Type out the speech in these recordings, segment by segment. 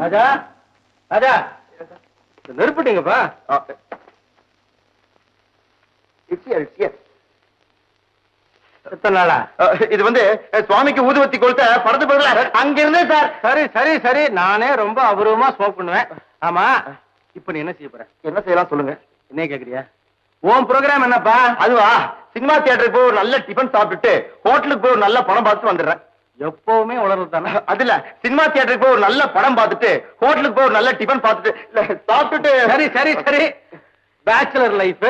ராஜா ராஜா. நெருப்பிட்டீங்கப்பா இது வந்து சுவாமிக்கு ஊதுவத்தி கொடுத்த படத்து பதில அங்க இருந்தே சார். சரி சரி சரி. நானே ரொம்ப அபூர்வமா ஸ்மோக் பண்ணுவேன். ஆமா இப்ப நீ என்ன செய்ய போற? என்ன செய்யலாம் சொல்லுங்க. என்ன கேக்குறியா? உன் ப்ரோக்ராம் என்னப்பா? அதுவா? சினிமா தியேட்டருக்கு போய் ஒரு நல்ல டிஃபன் சாப்பிட்டுட்டு ஹோட்டலுக்கு போய் ஒரு நல்ல படம் பார்த்துட்டு வந்துடுறேன். எப்பவுமே உளறது தானே அது இல்ல சினிமா தியேட்டருக்கு போய் ஒரு நல்ல படம் பார்த்துட்டு ஹோட்டலுக்கு போய் ஒரு நல்ல டிஃபன் பார்த்துட்டு இல்ல சாப்பிட்டுட்டு. சரி சரி சரி. பேச்சுலர் லைஃப்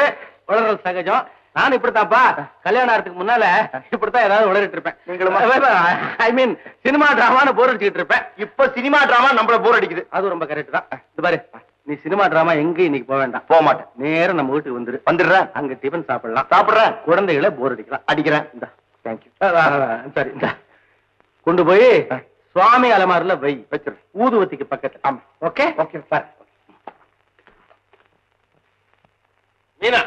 உளறது சகஜம். நான் இப்படித்தான்ப்பா. கல்யாணம் ஆகிறதுக்கு முன்னால இப்படித்தான் ஏதாவது உளறிட்டு இருப்பேன். நீங்களுமா? ஐ மீன் சினிமா டிராமான்னு போர் அடிச்சுக்கிட்டு இருப்பேன். இப்ப சினிமா டிராமா நம்மள போர் அடிக்குது. அது ரொம்ப கரெக்ட் தான். இது பாரு நீ சினிமா டிராமா எங்க இன்னைக்கு போக வேண்டாம். போக மாட்டேன். நேரா நம்ம வீட்டுக்கு வந்துரு. வந்துடுறேன். அங்க டிபன் சாப்பிடலாம். சாப்பிடுறேன். குழந்தைகளை போர் அடிக்கலாம். அடிக்கிறேன். இந்தா தேங்க்யூ சரி இந்தா. கொண்டு போய் சுவாமி அலமாரில வை. வச்சிரு. ஊதுவத்திக்கு பக்கத்துல. ஆமா. ஓகே? ஓகே சார் மீனா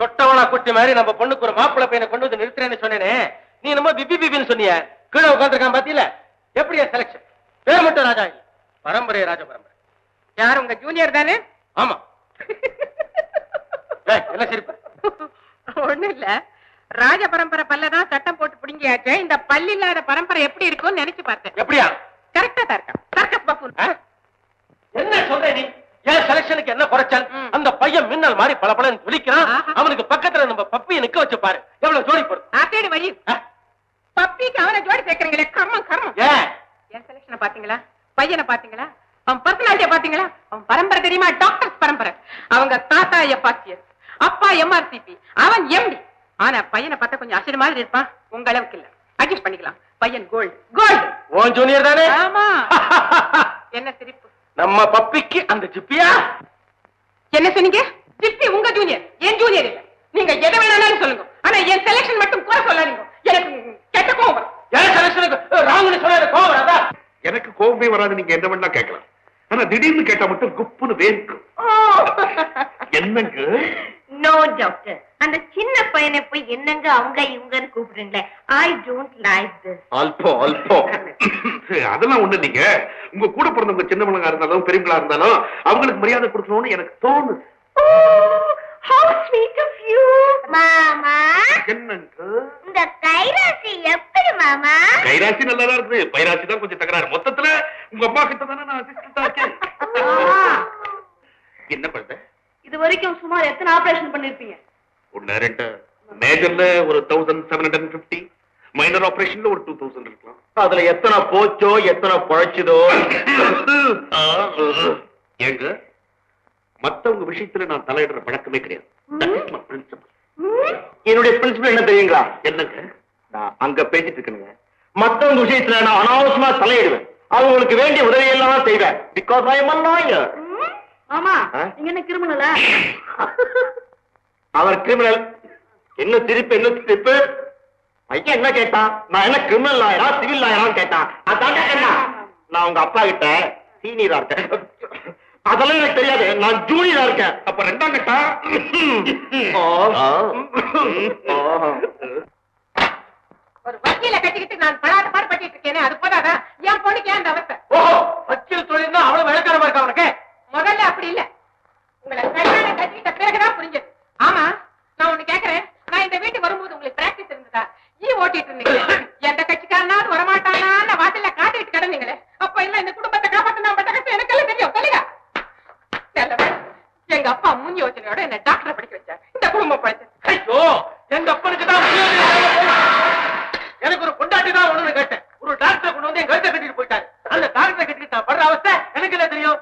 சொட்டவளா குட்டி மாதிரி நம்ம பொண்ணுக்கு ஒரு மாப்பிள்ளை பையனை கொண்டு வந்து நிறுத்துறேன்னு சொன்னேனே. நீ நம்ம பிபி பிபின்னு சொன்னிய. கீழே உட்காந்துருக்கான் பாத்தீல எப்படியா செலக்ஷன் பேர் மட்டும் ராஜா பரம்பரை ராஜ பரம்பரை. யார் உங்க ஜூனியர் தானே? ஆமா. என்ன சிரிப்பு? ஒண்ணு இல்ல. ராஜ பரம்பரை பல்லதான் சட்டம் பிடிங்கியாச்சு. இந்த பல்லு இல்லாத பரம்பரை எப்படி இருக்கும்னு நினைச்சு பார்த்தேன். எப்படியா? கரெக்டா தான் இருக்கா சர்க்கஸ் பஃபூன் ஆ? என்ன சொல்ற நீ? என் செலக்ஷனுக்கு என்ன குறைச்சல். அந்த பையன் மின்னல் மாதிரி பல பலன்னு துடிக்கிறான். ஆஹா. அவனுக்கு பக்கத்துல நம்ம பப்பியை நிக்க வச்சு பாரு. எவ்வளவு ஜோடி போடும்? ஆத்தேடி வழி? பப்பிக்கு அவனை ஜோடி சேர்க்கறீங்களே கர்மம் கர்மம். என் செலக்ஷனை பாத்தீங்களா பையனை பாத்தீங்களா அவன் பர்சனாலிட்டிய பாத்தீங்களா அவன் பரம்பரை தெரியுமா? டாக்டர்ஸ் பரம்பரை. அவங்க தாத்தா எப்பாசியஸ் அப்பா எம்ஆர்சிபி அவன் எம்டி ஆனா பையனை பார்த்தா கொஞ்சம் அசிடு மாதிரி இருப்பான் உங்க அளவுக்கு இல்ல. அட்ஜஸ்ட் பண்ணிக்கலாம். பையன் கோல்டு கோல்டு உன் ஜூனியர் தானே? ஆமா. என்ன சிரிப்பு? நம்ம பப்பிக்கு அந்த ஜிப்பியா? என்ன சொன்னீங்க? ஜிப்பி உங்க ஜூனியர் என் ஜூனியர் இல்ல. நீங்க எதை வேணாலும் சொல்லுங்க. ஆனா என் செலக்ஷன் மட்டும் குறை சொல்லாதீங்க. எனக்கு கெட்ட கோவம் வரும். என் செலக்ஷனுக்கு ராங்குன்னு சொல்லாத கோவம் வராதா? எனக்கு கோபமே வராது நீங்க என்ன வேணா கேட்கலாம். ஆனா திடீர்னு கேட்டா மட்டும் குப்புன்னு வேர்க்கும். என்னங்க? நோ டாக்டர் அந்த சின்ன பையனை போய் என்னங்க அவங்க இவங்கன்னு கூப்பிடுறீங்களே? I don't like this album album அதெல்லாம் ஒண்ணு நீங்க உங்க கூட பிறந்தவங்க சின்னவங்களா இருந்தாலும் பெரியவங்களா இருந்தாலும் அவங்களுக்கு மரியாதை கொடுக்கணும்னு எனக்கு தோணுது. ஹவு ஸ்வீட் ஆஃப் யூ மாமா. என்னங்க? இந்த கைராசி எப்படி மாமா? கைராசி நல்லாதான் இருக்குது. பைராசி தான் கொஞ்சம் தகராறு. மொத்தத்துல உங்க அம்மா கிட்ட தானே நான் ஆ இருக்கேன். என்ன பண்ற? இது வரைக்கும் சுமார் எத்தனை ஆபரேஷன் பண்ணிருப்பீங்க? ஒன்னு ரெண்டு மேஜர்ல ஒரு thousand seven hundred fifty minor ஆபரேஷன்ல ஒரு டூ தௌசண்ட் இருக்கலாம். அதுல எத்தனை போச்சோ எத்தனை பொழைச்சதோ ஏங்க மத்தவங்க விஷயத்துல நான் தலையிடுற பழக்கமே கிடையாது. என்னுடைய பிரின்சிபல் என்ன தெரியுங்களா? என்னங்க? நான் அங்க பேசிட்டு இருக்கேனுங்க. மத்தவங்க விஷயத்துல நான் அனாவசியமா தலையிடுவேன். அவங்களுக்கு வேண்டிய உதவி எல்லாம் செய்வேன். பிகாஸ் ஐ எம் லாயர் மாமா ஆ? நீங்க என்ன கிரிமினலா? அவர் கிரிமினல். என்ன திருப்பு என்ன திருப்பு ஐயா என்ன கேட்டான்? நான் என்ன கிரிமினல் லாயரா சிவில் லாயரான்னு கேட்டான். கேட்டா நான் உங்க அப்பா கிட்ட சீனியரா இருக்கேன். அதெல்லாம் எனக்கு தெரியாது. நான் ஜூனியரா இருக்கேன். அப்ப ரெண்டாம் கட்டா ஒரு வக்கீல கட்டிக்கிட்டு நான் படாத பாடுபட்டு இருக்கேனே அது போதாதா? என் பொண்ணுக்கு ஏன் இந்த அவஸ்தை? ஓஹோ வக்கீல் தொழில் தான் அவ்வளவு விளக்காரமா இருக்கா உனக்கு முதல்ல அப்படி இல்ல உங்களை கல்யாணம் கட்டிக்கிட்ட பிறகுதான் புரிஞ்சது ஆமா நான் ஒண்ணு கேக்குறேன் நான் இந்த வீட்டுக்கு வரும்போது உங்களுக்கு பிராக்டிஸ் இருந்ததா ஈ ஓட்டிட்டு இருந்தீங்க எந்த கட்சிக்காரனாவது வரமாட்டானான்னு வாசல்ல காத்துக்கிட்டு கிடந்தீங்களே அப்ப இல்ல இந்த குடும்பத்தை காப்பாத்த நான் பட்ட கஷ்டம் எனக்கெல்லாம் தெரியும் சொல்லுங்க நல்ல வேளை. எங்க அப்பா முன் யோசனையோட என்ன டாக்டர் படிக்க வச்சார் இந்த குடும்பம் படிச்சது ஐயோ தான் எனக்கு ஒரு பொண்டாட்டி தான் ஒண்ணுன்னு கேட்டேன். ஒரு டாக்டர் கொண்டு வந்து என் கழுத்தை கட்டிட்டு போயிட்டாரு. அந்த டாக்டரை கட்டிட்டு நான் படுற அவஸ்தை எனக்கு என்ன தெரியும்?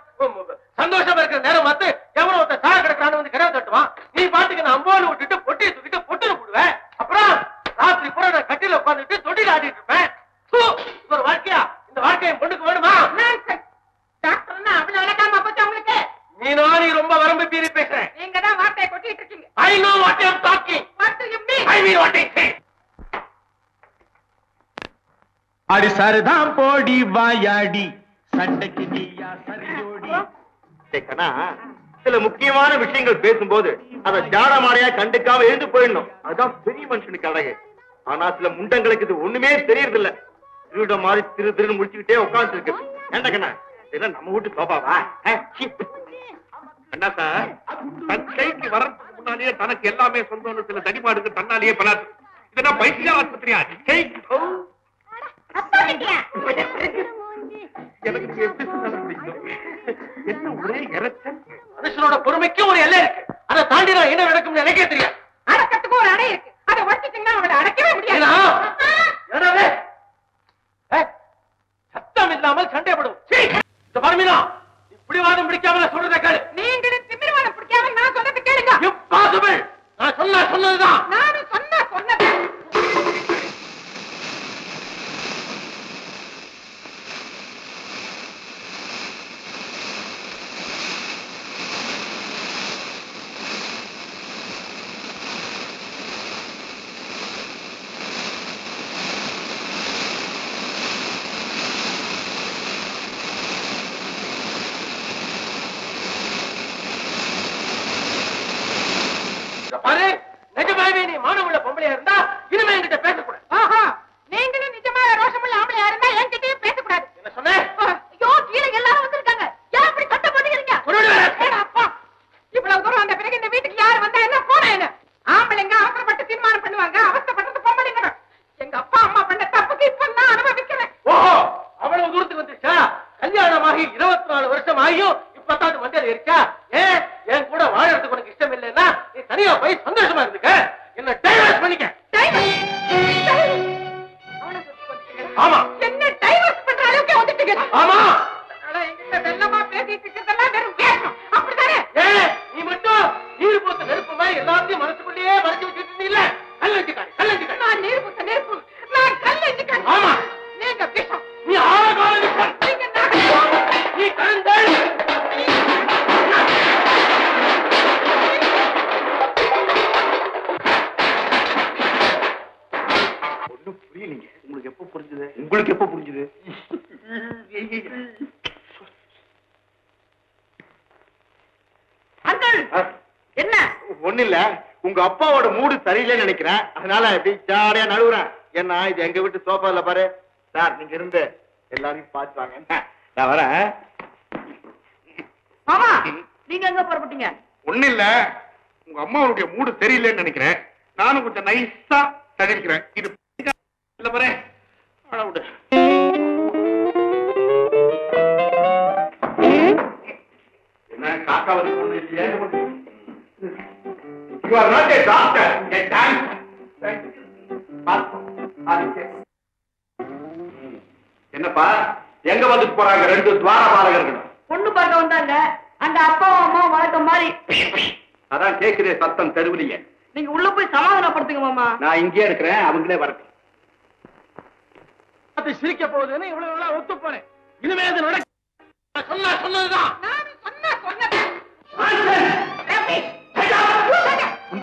சந்தோஷமா இருக்கிற நேரம் பார்த்து எவனோ ஒருத்தன் சாக கிடக்குறான்னு வந்து கிடவு தட்டுவான். நீ பாட்டுக்கு நான் விட்டுட்டு பொட்டியை தூக்கிட்டு போடுவேன். அப்புறம் ராத்திரி பூரா நான் கட்டில உட்காந்துட்டு தொட்டில ஆடிட்டு இருப்பேன். ஒரு வாழ்க்கையா? இந்த வாழ்க்கை என் பொண்ணுக்கு வேணுமா? டாக்டர்னா அவ்வளவு விளக்காம போச்சு உங்களுக்கு நீனோ ரொம்ப வரம்பு மீறி பேசுறேன் நீங்க தான் வார்த்தையை கொட்டிட்டு இருக்கீங்க. I know what I am talking what say அடி சரிதான் போடி வாயாடி. சண்டைக்கு நீயா கேக்கனா சில முக்கியமான விஷயங்கள் பேசும்போது அத ஜாட மாடையா கண்டுக்காம எழுந்து போயிடணும். அதான் பெரிய மனுஷனுக்கு அழகு. ஆனா சில முண்டங்களுக்கு இது ஒண்ணுமே தெரியறது இல்ல திருட மாதிரி திரு திருன்னு முடிச்சுக்கிட்டே உட்கார்ந்து இருக்கு ஏண்டா கண்ணா இதெல்லாம் நம்ம வீட்டு சோபாவா. அண்ணா சார் கைக்கு வரதுக்கு முன்னாலேயே தனக்கு எல்லாமே சொந்தம்னு சில தடிமாடுக்கு தன்னாலேயே பலாது இதெல்லாம் பைத்திய ஆஸ்பத்திரியா? எனக்கு எப்படி என்ன ஒரே இறைச்சல்? மனுஷனோட பொறுமைக்கு ஒரு எல்லை இருக்கு. அதை தாண்டி நான் என்ன நடக்கும்னு எனக்கே தெரியாது. அடக்கத்துக்கு ஒரு அடை இருக்கு. அதை உடச்சிட்டீங்கன்னா அவளை அடக்கவே முடியாது. சத்தம் இல்லாமல் சண்டை போடும் சீ! இந்த பரமினா இப்படி வாதம் பிடிக்காம நான் சொல்றதை கேளு. சொன்ன சொன்னதுதான் நானும் சொன்ன சொன்னது இங்க பாரு நிஜமாவே நீ மானமுள்ள பொம்பளையா இருந்தா இனிமே என்கிட்ட பேசக்கூடாது ஆஹா நீங்களும் நிஜமா ரோஷமுள்ள ஆம்பளையா இருந்தா என்கிட்டயும் பேசக்கூடாது என்ன சொன்னேன் ஐயோ கீழே எல்லாரும் வந்திருக்காங்க ஏன் இப்படி சத்தம் போட்டுக்கிறீங்க கொன்னுடு வேற. ஏடா அப்பா இவ்வளவு தூரம் அந்த பிறகு இந்த வீட்டுக்கு யாரு வந்தா என்ன போனா என்ன ஆம்பளைங்க அவசரப்பட்டு தீர்மானம் பண்ணுவாங்க அவசரப்பட்டது பொம்பளைங்க எங்க அப்பா அம்மா பண்ண தப்புக்கு இப்ப நான் அனுபவிக்கிறேன் ஓஹோ அவ்வளவு தூரத்துக்கு வந்துச்சா ஆகி இருபத்தி நாலு வருஷம் ஆகியும் இப்பதான் அது மஞ்சள் இருக்கா ஏன் என் கூட வாழறதுக்கு உனக்கு இஷ்டம் இல்லைன்னா நீ தனியா போய் சந்தோஷமா இருந்துக்க. என்ன டைவர்ஸ் பண்ணிக்க. சரியில்லைன்னு நினைக்கிறேன். அதனால அப்படி ஜாலியா நழுவுறேன். ஏன்னா இது எங்க வீட்டு சோஃபா இல்ல பாரு. சார் நீங்க இருந்து எல்லாரையும் பார்த்து வாங்க. என்ன? நான் வரேன். மாமா நீங்க எங்க புறப்பட்டீங்க? ஒண்ணு இல்ல. உங்க அம்மாவுடைய மூடு சரியில்லைன்னு நினைக்கிறேன். நானும் கொஞ்சம் நைஸா தடிக்கிறேன் இது இல்ல பாரு. அட விடு. என்ன காக்கா வந்து ஒண்ணு இல்லையே you are not a doctor a dance என்னப்பா? எங்க வந்துட்டு போறாங்க ரெண்டு துவார பாலகர்கள் பொண்ணு பார்க்க வந்தாங்க. அந்த அப்பாவும் அம்மாவும் வழக்கம் மாதிரி. அதான் கேக்குதே சத்தம் தெருவிலேயே. நீங்க உள்ள போய் சமாதானப்படுத்துங்க மாமா. நான் இங்கே இருக்கிறேன் அவங்களே வரட்டும். அது சிரிக்க போகுதுன்னு இவ்வளவு நாளா ஒத்து போனேன் இனிமே அது நடக்க நான் சொன்ன சொன்னதுதான். நானும் சொன்ன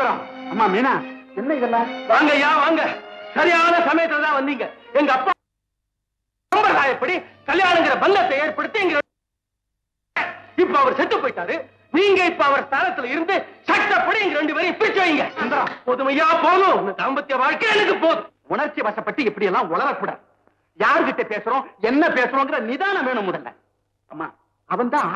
சொன்னது அம்மா மீனா என்ன இதெல்லாம்? வாங்க ஐயா வாங்க. சரியான சமயத்துல தான் வந்தீங்க. எங்க அப்பா சம்பிரதாயப்படி கல்யாணங்கிற பந்தத்தை ஏற்படுத்தி எங்க இப்ப அவர் செத்து போயிட்டாரு. நீங்க இப்ப அவர் ஸ்தானத்துல இருந்து சட்டப்படி எங்க ரெண்டு பேரையும் பிரிச்சு வைங்க. சுந்தரம் போதுமையா போதும். தாம்பத்திய வாழ்க்கை எனக்கு போதும். உணர்ச்சி வசப்பட்டு இப்படி எல்லாம் உளரக்கூடாது யார்கிட்ட பேசுறோம் என்ன பேசுறோங்கிற நிதானம் வேணும் முதல்ல. அம்மா அவன் தான்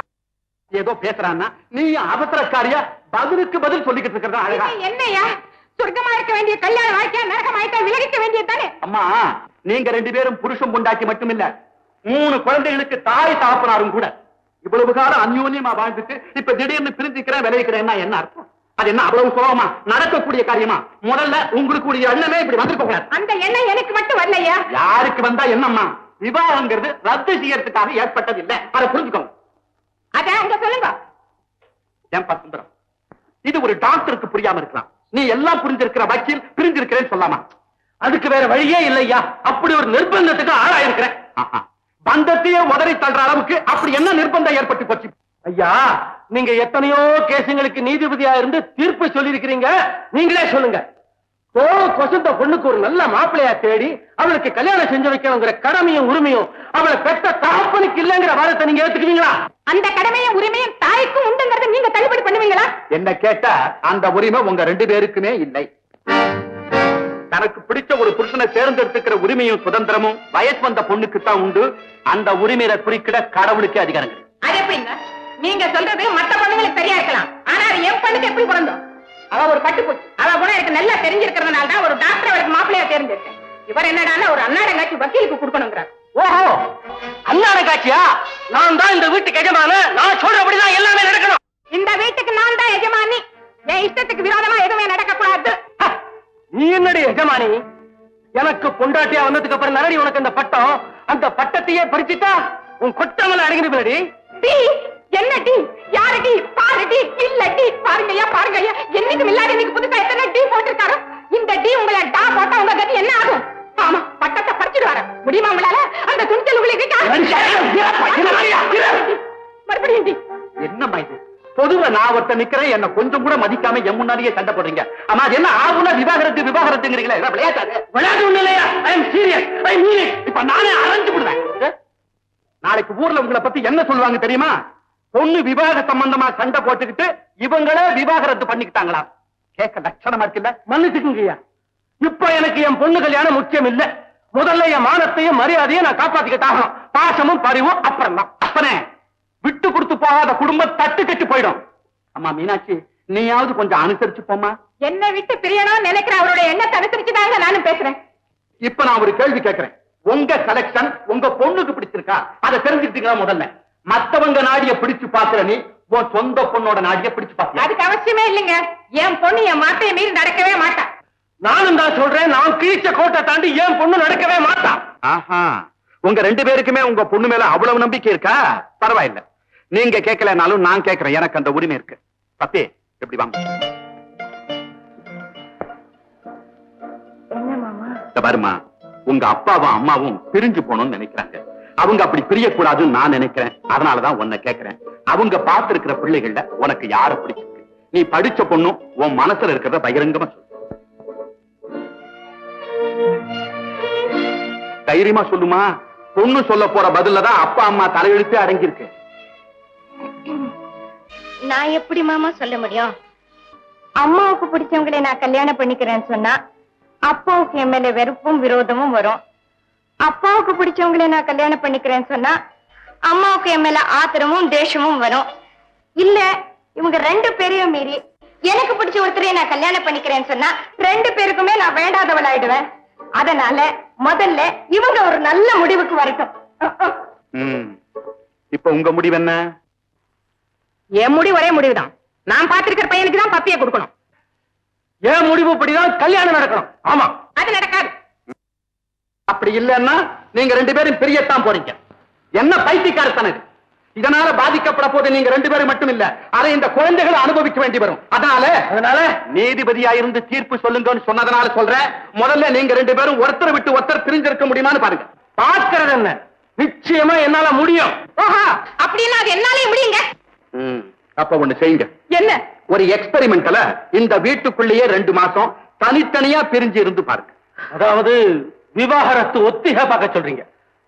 ஏதோ பேசுறான்னா நீ அவசரக்காரியா பதிலுக்கு பதில் சொல்லிக்கிட்டு இருக்கிறதா அழகா? என்னையா? சொர்க்கமா இருக்க வேண்டிய கல்யாண வாழ்க்கையா நரகமாயிட்டா விலகிக்க வேண்டியது தானே அம்மா நீங்க ரெண்டு பேரும் புருஷன் பொண்டாட்டி மட்டுமில்ல மூணு குழந்தைகளுக்கு தாய் தாப்பனாரும் கூட. இவ்வளவு காலம் அந்யோன்யமா வாழ்ந்துட்டு இப்ப திடீர்னு பிரிஞ்சுக்கிறேன் விளைவிக்கிறேன்னா என்ன அர்த்தம்? அது என்ன அவ்வளவு சுலபமா? நடக்கக்கூடிய காரியமா? முதல்ல உங்களுக்கு கூடிய எண்ணமே இப்படி வந்திருக்க கூடாது. அந்த எண்ணம் எனக்கு மட்டும் வரலையா? யாருக்கு வந்தா என்னம்மா? விவாகங்கிறது ரத்து செய்யறதுக்காக ஏற்பட்டது இல்ல அதை புரிஞ்சுக்கோங்க ஏன்பா சுந்தரம் இது ஒரு டாக்டருக்கு புரியாம இருக்கலாம். நீ எல்லாம் புரிஞ்சிருக்கிற வக்கீல் பிரிஞ்சிருக்கிறேன்னு சொல்லாமா? அதுக்கு வேற வழியே இல்லையா? அப்படி ஒரு நிர்பந்தத்துக்கு ஆளாயிருக்கிறேன். பந்தத்தையே உதறி தள்ளுற அளவுக்கு அப்படி என்ன நிர்பந்தம் ஏற்பட்டு போச்சு? ஐயா நீங்க எத்தனையோ கேசுங்களுக்கு நீதிபதியா இருந்து தீர்ப்பு சொல்லியிருக்கிறீங்க. நீங்களே சொல்லுங்க. ஓ கொசந்த பொண்ணுக்கு ஒரு நல்ல மாப்பிள்ளையா தேடி அவளுக்கு கல்யாணம் செஞ்சு வைக்கணுங்கிற கடமையும் உரிமையும் அவளை பெற்ற தகப்பனுக்கு இல்லைங்கிற வாதத்தை நீங்க ஏத்துக்குவீங்களா? அந்த கடமையும் உரிமையும் தாய்க்கும் உண்டுங்கறத நீங்க தள்ளுபடி பண்ணுவீங்களா? என்ன கேட்டா அந்த உரிமை உங்க ரெண்டு பேருக்குமே இல்லை. தனக்கு பிடிச்ச ஒரு புருஷனை தேர்ந்தெடுத்துக்கிற உரிமையும் சுதந்திரமும் வயசு வந்த பொண்ணுக்கு தான் உண்டு. அந்த உரிமையை குறிக்கிட கடவுளுக்கே அதிகாரம் கிடையாது. அது எப்படிங்க? நீங்க சொல்றது மத்த பொண்ணுங்களுக்கு சரியா இருக்கலாம். ஆனா அது என் பொண்ணுக்கு எப்படி பிறந்தோம் அவ ஒரு பட்டுப்பூச்சி. அவ கூட எனக்கு நல்லா தெரிஞ்சிருக்கிறதுனால தான் ஒரு டாக்டர் அவருக்கு மாப்பிள்ளையா தேர்ந்தெடுத்தேன். இவர் என்னடான்னா ஒரு அன்னாடங்காட்சி வக்கீலுக்கு கொடுக்கணுங்கிறார். ஓஹோ காட்சியா? நான் தான் இந்த வீட்டுக்கு எஜமான. நான் சொல்றபடிதான் எல்லாமே நடக்கணும். இந்த வீட்டுக்கு நான் தான் எஜமானி. என் இஷ்டத்துக்கு விரோதமா எதுவுமே நடக்க கூடாது நீ என்னடி எஜமானி? எனக்கு பொண்டாட்டியா வந்ததுக்கு அப்புறம் நரடி உனக்கு அந்த பட்டம்? அந்த பட்டத்தையே பறிச்சுட்டா உன் கொட்டமல அடங்கிடுடி டீ என்ன டீ யாரு டீ பாரு டீ இல்ல டீ பாருங்க ஐயா பாருங்க ஐயா என்னைக்கும் இல்லாத இன்னைக்கு புதுசா எத்தனை டீ போட்டிருக்காரு? இந்த டீ உங்களை டா போட்டா உங்க கதி என்ன ஆகும்? ஆமா பட்டத்தை பறிச்சிடுவாரு. முடியுமா உங்களால? அந்த துணிச்சல் உங்களுக்கு மறுபடியும் டீ என்னம்மா இது? பொதுவா நான் ஒருத்த நிக்கிறேன். என்ன கொஞ்சம் கூட மதிக்காம என் முன்னாடியே சண்டை போடுறீங்க. ஆமா அது என்ன ஆகுனா விவாகரத்து விவாகரத்துங்கிறீங்களா? விளையாட்டாது. விளையாட்டு ஒண்ணு இல்லையா? ஐ எம் சீரியஸ் ஐ மீன் இப்ப நானே அரைஞ்சு விடுவேன். நாளைக்கு ஊர்ல உங்களை பத்தி என்ன சொல்லுவாங்க தெரியுமா? பொண்ணு விவாக சம்பந்தமா சண்டை போட்டுக்கிட்டு இவங்களே விவாகரத்து பண்ணிக்கிட்டாங்களா? கேட்க லட்சணமா இருக்குல்ல மன்னிச்சுக்குங்கய்யா இப்ப எனக்கு என் பொண்ணு கல்யாணம் முக்கியம் இல்ல. முதல்ல என் மானத்தையும் மரியாதையும் நான் காப்பாத்திக்கிட்டாகணும் பாசமும் பரிவும் அப்புறம் தான். அப்பனே விட்டு கொடுத்து போகாத குடும்பம் தட்டு கட்டி போயிடும். அம்மா மீனாட்சி நீயாவது கொஞ்சம் அனுசரிச்சு போமா என்னை விட்டு பிரியணும்னு நினைக்கிற அவருடைய எண்ணத்தை அனுசரிச்சு தாங்க நானும் பேசுறேன். இப்ப நான் ஒரு கேள்வி கேட்கிறேன். உங்க கலெக்ஷன் உங்க பொண்ணுக்கு பிடிச்சிருக்கா? அதை தெரிஞ்சுக்கிட்டீங்களா முதல்ல? மத்தவங்க நாடிய பிடிச்சு பாக்குற நீ உன் சொந்த பொண்ணோட நாடிய பிடிச்சு பாத்தியா அதுக்கு அவசியமே இல்லைங்க. என் பொண்ணு என் மாட்டையை மீறி நடக்கவே மாட்டா. நானும் தான் சொல்றேன் நான் கீழ்ச்ச கோட்டை தாண்டி என் பொண்ணு நடக்கவே மாட்டா. ஆஹா. உங்க ரெண்டு பேருக்குமே உங்க பொண்ணு மேல அவ்வளவு நம்பிக்கை இருக்கா? பரவாயில்ல. நீங்க கேட்கலனாலும் நான் கேட்கிறேன். எனக்கு அந்த உரிமை இருக்கு. பத்தே எப்படி வாங்க. பாருமா உங்க அப்பாவும் அம்மாவும் பிரிஞ்சு போகணும்னு நினைக்கிறாங்க. அவங்க அப்படி பிரியக்கூடாதுன்னு நான் நினைக்கிறேன். அதனாலதான் உன்னை கேட்கிறேன் அவங்க பார்த்திருக்கிற பிள்ளைகள்ல உனக்கு யார பிடிச்சிருக்கு? நீ படிச்ச பொண்ணும் உன் மனசுல இருக்கிறத பகிரங்கமா சொல்லு. தைரியமா சொல்லுமா? பொண்ணு சொல்ல போற பதிலதான் அப்பா அம்மா தலையெழுத்து அடங்கியிருக்கு. நான் எப்படி மாமா சொல்ல முடியும்? அம்மாவுக்கு பிடிச்சவங்களை நான் கல்யாணம் பண்ணிக்கிறேன்னு சொன்னா அப்பாவுக்கு என் மேல வெறுப்பும் விரோதமும் வரும். அப்பாவுக்கு பிடிச்சவங்களை நான் கல்யாணம் பண்ணிக்கிறேன்னு சொன்னா அம்மாவுக்கு என் மேல ஆத்திரமும் தேஷமும் வரும். இல்ல இவங்க ரெண்டு பேரையும் மீறி எனக்கு பிடிச்ச ஒருத்தரையும் நான் கல்யாணம் பண்ணிக்கிறேன்னு சொன்னா ரெண்டு பேருக்குமே நான் வேண்டாதவள் ஆயிடுவேன் அதனால முதல்ல இவங்க ஒரு நல்ல முடிவுக்கு வரட்டும். இப்ப உங்க முடிவு என்ன? என் முடிவு ஒரே முடிவுதான். நான் பார்த்திருக்கிற பையனுக்கு தான் பப்பியை கொடுக்கணும். என் முடிவு படிதான் கல்யாணம் நடக்கணும். ஆமா. அது நடக்காது. அப்படி இல்லைன்னா நீங்க ரெண்டு பேரும் பிரியத்தான் போறீங்க. என்ன பைத்தியக்காரத்தனம் இது இதனால பாதிக்கப்பட போது நீங்க ரெண்டு பேரும் மட்டும் இல்ல அதை இந்த குழந்தைகள் அனுபவிக்க வேண்டி வரும். அதனால அதனால? நீதிபதியா இருந்து தீர்ப்பு சொல்லுங்கன்னு சொன்னதனால சொல்றேன். முதல்ல நீங்க ரெண்டு பேரும் ஒருத்தர் விட்டு ஒருத்தர் பிரிஞ்சிருக்க முடியுமான்னு பாருங்க. பார்க்கறது என்ன? நிச்சயமா என்னால முடியும். ஓஹோ அப்படின்னா அது என்னாலே முடியுங்க? ம், அப்ப ஒண்ணு செய்யுங்க. என்ன? ஒரு எக்ஸ்பெரிமெண்ட்ல இந்த வீட்டுக்குள்ளேயே ரெண்டு மாசம் தனித்தனியா பிரிஞ்சு இருந்து பாருங்க. அதாவது விவாகரத்து ஒத்திகை பார்க்க சொல்றீங்க.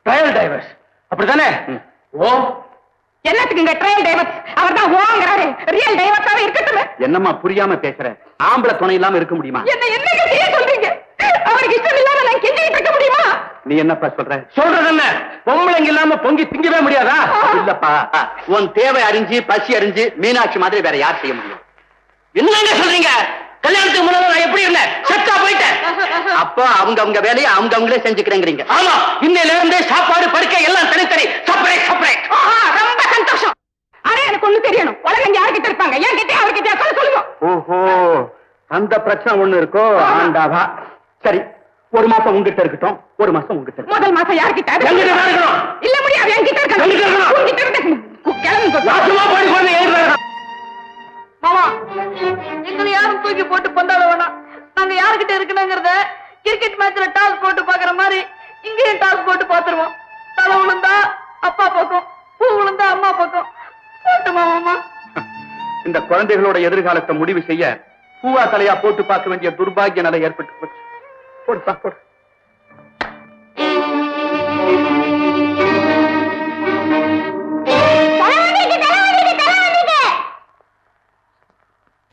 ட்ரையல் டைவர்ஸ் அப்படித்தானே. ஓ. என்னத்துக்கு இங்க ட்ரையல் டைவர்ஸ் அவர் தான் ஓங்கிறாரு. ரியல் டைவர்ஸாவே இருக்கட்டும். என்னம்மா புரியாம பேசுற? ஆம்பளை துணை இல்லாம இருக்க முடியுமா? என்ன என்னங்க செய்ய சொல்றீங்க? அவருக்கு இஷ்டம் இல்லாம நான் கெஞ்சிட்டு இருக்க முடியுமா? நீ என்னப்பா சொல்ற? சொல்றது என்ன? பொம்பளைங்க இல்லாம பொங்கி திங்கவே முடியாதா? இல்லப்பா. உன் தேவை அறிஞ்சு பசி அறிஞ்சு மீனாட்சி மாதிரி வேற யார் செய்ய முடியும்? என்னங்க சொல்றீங்க? கல்யாணத்துக்கு முன்னாடி நான் எப்படி இருந்தேன்? செத்தா போயிட்டேன். அப்போ அவங்க அவங்க வேலையை அவங்க அவங்களே செஞ்சுக்கிறேங்கிறீங்க. ஆமா இன்னையில இருந்தே சாப்பாடு படுக்கை எல்லாம் தனித்தனி. செப்பரேட் செப்பரேட் ஆஹா, ரொம்ப சந்தோஷம். ஆனா எனக்கு ஒண்ணு தெரியணும். உலகம் யாருக்கிட்ட இருப்பாங்க? என் கிட்ட அவர்கிட்ட சொல்ல. சொல்லுங்க ஓஹோ அந்த பிரச்சனை ஒண்ணு இருக்கோ? ஆண்டாவா. சரி ஒரு மாசம் உங்ககிட்ட இருக்கட்டும். ஒரு மாசம் உங்ககிட்ட. முதல் மாசம் யார்கிட்ட? இருக்கணும். இல்ல முடியாது என்கிட்ட இருக்கணும். என்கிட்ட மாமா எங்களை யாரும் தூக்கி போட்டு கொண்டாட வேணாம். நாங்க யாருக்கிட்ட இருக்கணுங்கிறத கிரிக்கெட் மேட்ச்ல டாஸ் போட்டு பாக்குற மாதிரி இங்கேயும் டாஸ் போட்டு பாத்துருவோம் தலை விழுந்தா அப்பா பக்கம் பூ விழுந்தா அம்மா பக்கம். போட்டுமா மாமா? இந்த குழந்தைகளோட எதிர்காலத்தை முடிவு செய்ய பூவா தலையா போட்டு பார்க்க வேண்டிய துர்பாகிய நிலை ஏற்பட்டு போச்சு. போடுப்பா போடு.